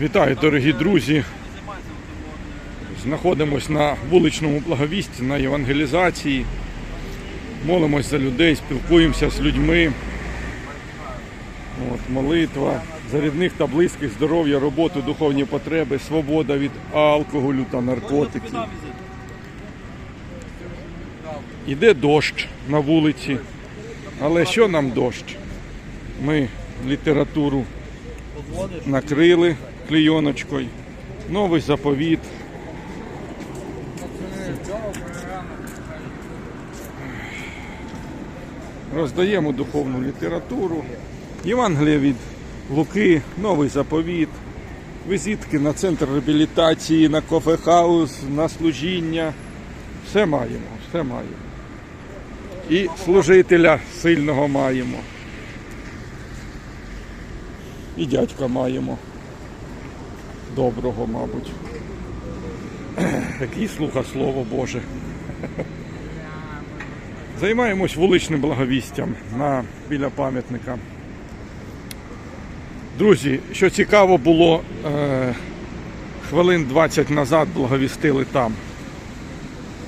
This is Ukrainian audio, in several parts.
Вітаю, дорогі друзі. Знаходимось на вуличному благовісті, на євангелізації. Молимось за людей, спілкуємося з людьми. От, молитва за рідних та близьких, здоров'я, роботу, духовні потреби, свобода від алкоголю та наркотиків. Іде дощ на вулиці. Але що нам дощ? Ми літературу накрили клейоночкою. Новий заповіт. Роздаємо духовну літературу. Євангелія від Луки, новий заповіт, візитки на центр реабілітації, на кофехаус, на служіння. Все маємо, все маємо. І служителя сильного маємо. І дядька маємо. Доброго, мабуть. Який слуха Слово Боже. Займаємось вуличним благовістям на, біля пам'ятника. Друзі, що цікаво було, е, хвилин 20 назад благовістили там.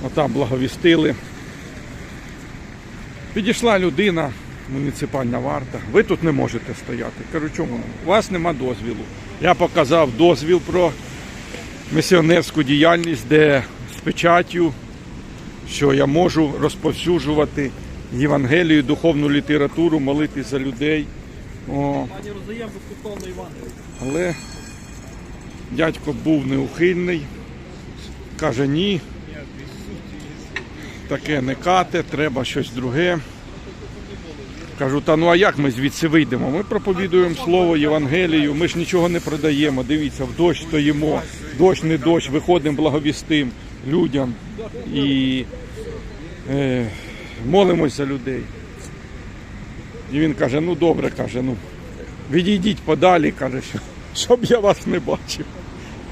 Отам благовістили. Підійшла людина, муніципальна варта. Ви тут не можете стояти. Кажу, чому? У вас нема дозвілу. Я показав дозвіл про місіонерську діяльність, де з печаттю, що я можу розповсюджувати Євангелію, духовну літературу, молитись за людей. О, але дядько був неухильний, каже ні. Таке не кате, треба щось друге. Кажу, та ну а як ми звідси вийдемо? Ми проповідуємо слово Євангелію, ми ж нічого не продаємо. Дивіться, в дощ стоїмо, дощ не дощ, виходимо благовістим людям і е, молимось за людей. І він каже, ну добре, каже, ну відійдіть подалі, каже, щоб я вас не бачив.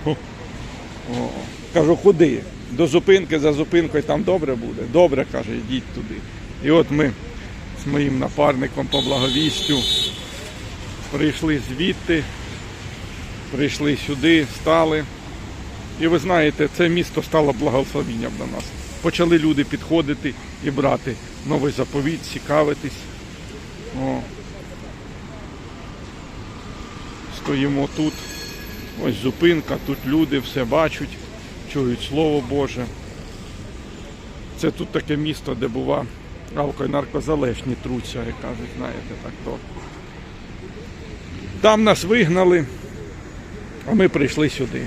О, о. Кажу, куди? До зупинки, за зупинкою там добре буде. Добре, каже, йдіть туди. І от ми моїм напарником по благовістю прийшли звідти, прийшли сюди, стали. І ви знаєте, це місто стало благословенням для нас. Почали люди підходити і брати новий заповіт, цікавитись. О. Стоїмо тут. Ось зупинка, тут люди все бачать, чують Слово Боже. Це тут таке місто, де бува алко наркозалежні труться, як кажуть, знаєте, так то. Там нас вигнали, а ми прийшли сюди.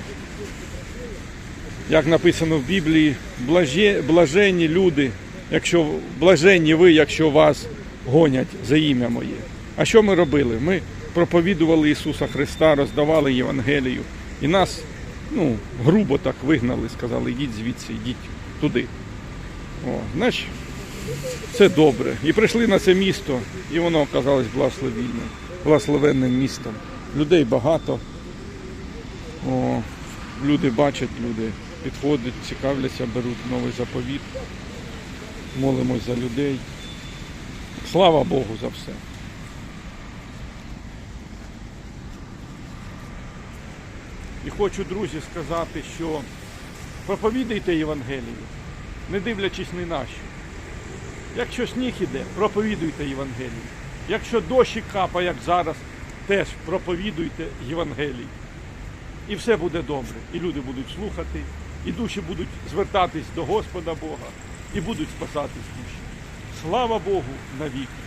Як написано в Біблії, блаже, блаженні люди, якщо блаженні ви, якщо вас гонять за ім'я моє. А що ми робили? Ми проповідували Ісуса Христа, роздавали Євангелію. І нас, ну, грубо так вигнали, сказали, йдіть звідси, йдіть туди. О, значить, це добре. І прийшли на це місто, і воно оказалось благословенним, благословенним містом. Людей багато. О, люди бачать, люди підходять, цікавляться, беруть новий заповіт. Молимось за людей. Слава Богу за все. І хочу, друзі, сказати, що проповідуйте Євангелію, не дивлячись ні на що. Якщо сніг іде, проповідуйте Євангелію. Якщо дощі капає, як зараз, теж проповідуйте Євангелію. І все буде добре. І люди будуть слухати, і душі будуть звертатись до Господа Бога, і будуть спасатись душі. Слава Богу навіки!